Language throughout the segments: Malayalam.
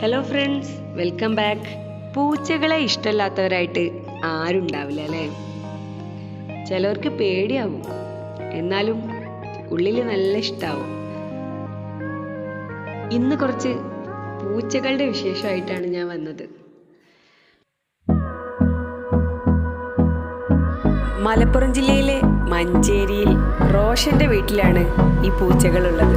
ഹലോ ഫ്രണ്ട്സ് വെൽക്കം ബാക്ക് പൂച്ചകളെ ഇഷ്ടമല്ലാത്തവരായിട്ട് ആരുണ്ടാവില്ല അല്ലേ? ചിലവർക്ക് പേടിയാവും. എന്നാലും ഉള്ളിൽ നല്ല ഇഷ്ടാവും. ഇന്ന് കുറച്ച് പൂച്ചകളുടെ വിശേഷമായിട്ടാണ് ഞാൻ വന്നത്. മലപ്പുറം ജില്ലയിലെ മഞ്ചേരിയിൽ റോഷന്റെ വീട്ടിലാണ് ഈ പൂച്ചകളുള്ളത്.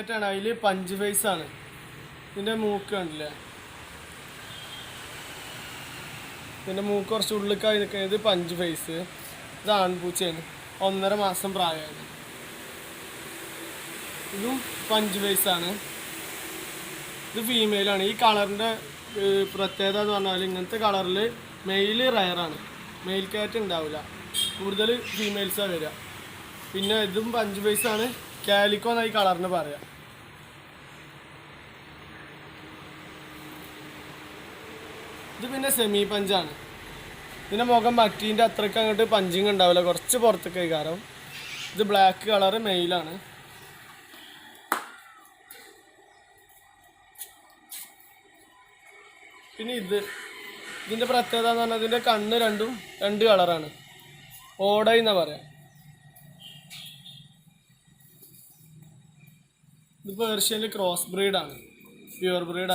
കാറ്റാണ് അതിൽ പഞ്ച് ഫേസ് ആണ് ഇതിന്റെ മൂക്ക് കണ്ടില്ലേ? ഇതിന്റെ മൂക്ക് കുറച്ച് ഉള്ളിക്കായി നിൽക്കുന്നത് പഞ്ച് ഫേസ് ഇത് ആൺപൂച്ചയാണ്. ഒന്നര മാസം പ്രായമാണ് ഇതും പഞ്ച് ഫേസ് ആണ് ഇത് ഫീമെയിലാണ് ഈ കളറിന്റെ പ്രത്യേകത എന്ന് പറഞ്ഞാൽ ഇങ്ങനത്തെ കളറിൽ മെയിൽ റയറാണ് മെയിൽ കാറ്റ് ഉണ്ടാവില്ല കൂടുതൽ ഫീമെയിൽസാണ് വരിക. പിന്നെ ഇതും പഞ്ച് ഫേസ് ആണ് കാലിക്കോ എന്നായി കളറിന് പറയാം. ഇത് പിന്നെ സെമി പഞ്ചാണ്. ഇതിന്റെ മുഖം മറ്റീന്റെ അത്രയ്ക്ക് അങ്ങോട്ട് പഞ്ചിങ് ഉണ്ടാവില്ല. കുറച്ച് പുറത്തേക്ക് കാരണം ഇത് ബ്ലാക്ക് കളറ് മെയിലാണ് പിന്നെ ഇത്. ഇതിന്റെ പ്രത്യേകത എന്ന് പറഞ്ഞാൽ ഇതിന്റെ കണ്ണ് രണ്ടും രണ്ട് കളറാണ് ഓടൈ എന്നാ പറയാം. ഇത് പേർഷ്യനിൽ ക്രോസ് ബ്രീഡാണ് pure breed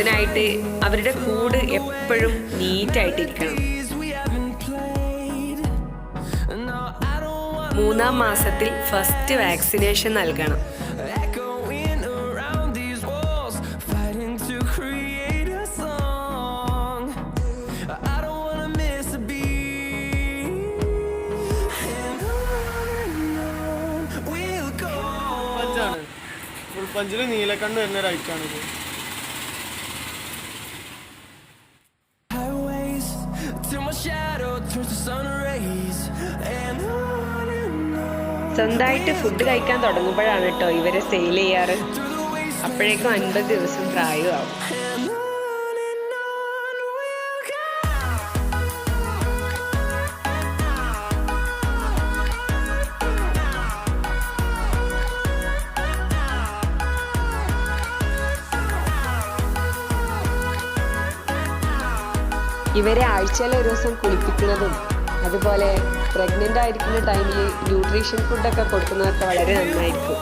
അതിനായിട്ട് അവരുടെ കൂട് എപ്പോഴും നീറ്റ് ആയിട്ടിരിക്കണം മൂന്നാം മാസത്തിൽ ഫസ്റ്റ് വാക്സിനേഷൻ നൽകണം. ഫുൾ പഞ്ചിൽ നീലക്കണ്ണ് തന്നെ ഒരാഴ്ചയാണിത് സ്വന്തമായിട്ട് ഫുഡ് കഴിക്കാൻ തുടങ്ങുമ്പോഴാണ് കേട്ടോ ഇവരെ സെയിൽ ചെയ്യാറ്. അപ്പോഴേക്കും അൻപത് ദിവസം പ്രായമാവും ഇവരെ ആഴ്ചയിൽ ഒരു ദിവസം കുളിപ്പിക്കുന്നതും അതുപോലെ പ്രഗ്നന്റ് ആയിരിക്കുന്ന ടൈമിൽ ന്യൂട്രീഷൻ ഫുഡൊക്കെ കൊടുക്കുന്നതൊക്കെ വളരെ നന്നായിരിക്കും.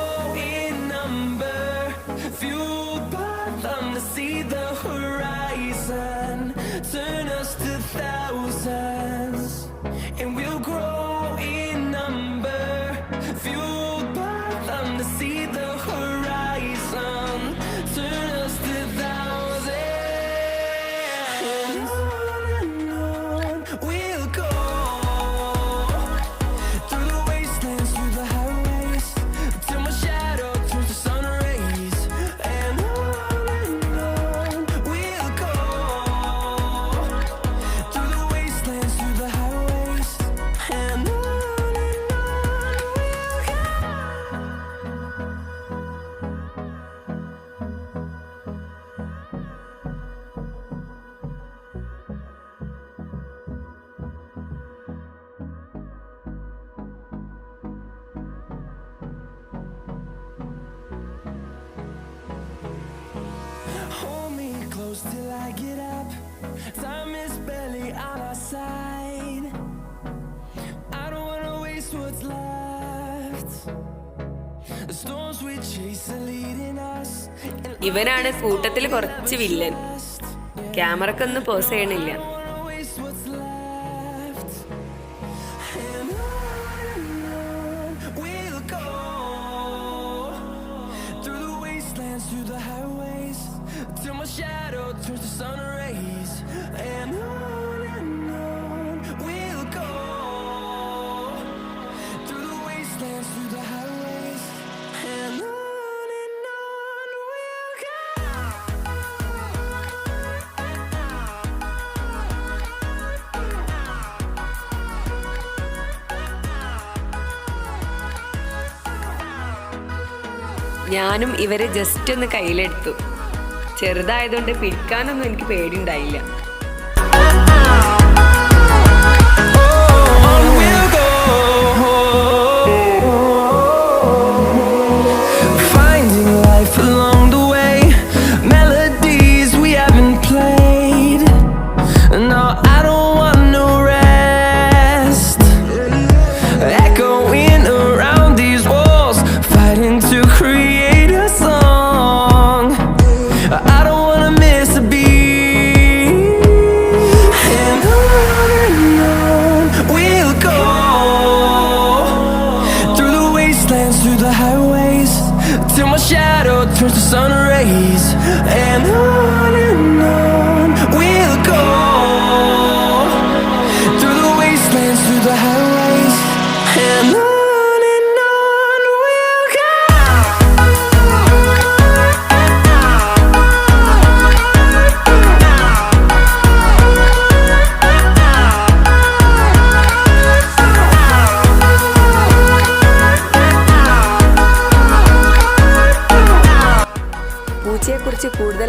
ഇവനാണ് കൂട്ടത്തിൽ കുറച്ച് വില്ലൻ. ക്യാമറക്കൊന്നും പോസ് ചെയ്യണില്ല ഞാനും ഇവരെ ജസ്റ്റ് ഒന്ന് കയ്യിലെടുത്തു. ചെറുതായതുകൊണ്ട് പിടിക്കാനൊന്നും എനിക്ക് പേടിയുണ്ടായില്ല.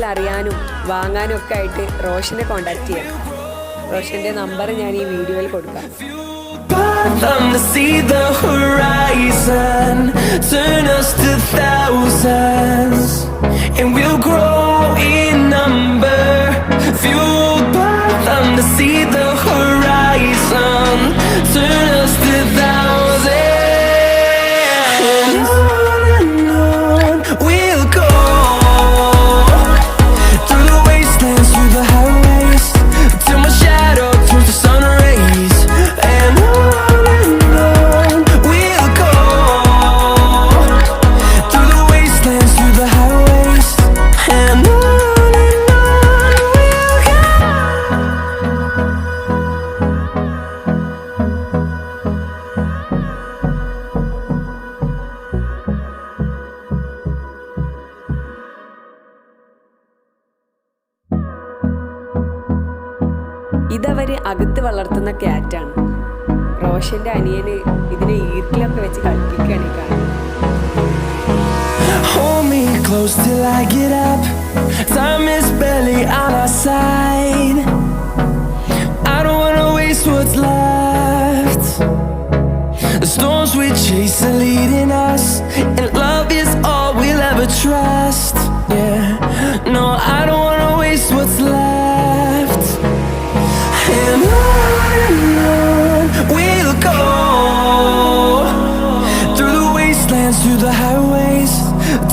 അറിയാനും വാങ്ങാനും ഒക്കെ ആയിട്ട് റോഷനെ കോണ്ടാക്ട് ചെയ്യാം. റോഷന്റെ നമ്പർ ഞാൻ ഈ വീഡിയോയിൽ കൊടുക്കാം. വളർത്തുന്ന ക്യാറ്റാണ് റോഷന്റെ അനിയന് ഇതിനെ ഈർക്കിലൊക്കെ വെച്ച് കളിപ്പിക്കുകയാണ് ഈ കാണുന്നത് close till I get up. Time is barely on our. I don't wanna waste what's left. The storms we chase are leading us, and love is all we'll ever trust. Yeah,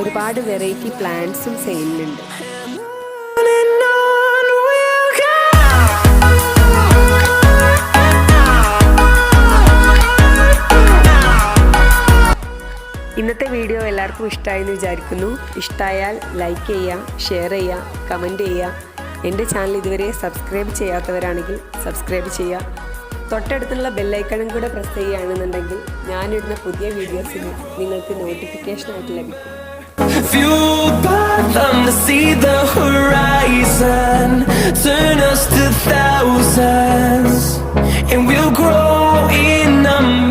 ഒരുപാട് വെറൈറ്റി പ്ലാന്റ്സും go. ഇന്നത്തെ വീഡിയോ എല്ലാവർക്കും ഇഷ്ടമായി എന്ന് വിചാരിക്കുന്നു. ഇഷ്ടമായാൽ ലൈക്ക് ചെയ്യുക ഷെയർ ചെയ്യുക കമന്റ് ചെയ്യുക എന്റെ ചാനൽ ഇതുവരെ സബ്സ്ക്രൈബ് ചെയ്യാത്തവരാണെങ്കിൽ സബ്സ്ക്രൈബ് ചെയ്യുക. തൊട്ടടുത്തുള്ള ബെല്ലൈക്കണും കൂടെ പ്രസ് ചെയ്യുകയാണെന്നുണ്ടെങ്കിൽ ഞാനിടുന്ന പുതിയ വീഡിയോസിന് നിങ്ങൾക്ക് നോട്ടിഫിക്കേഷനായിട്ട് ലഭിക്കും. Fueled by them to see the horizon, turn us to thousands, and we'll grow in number.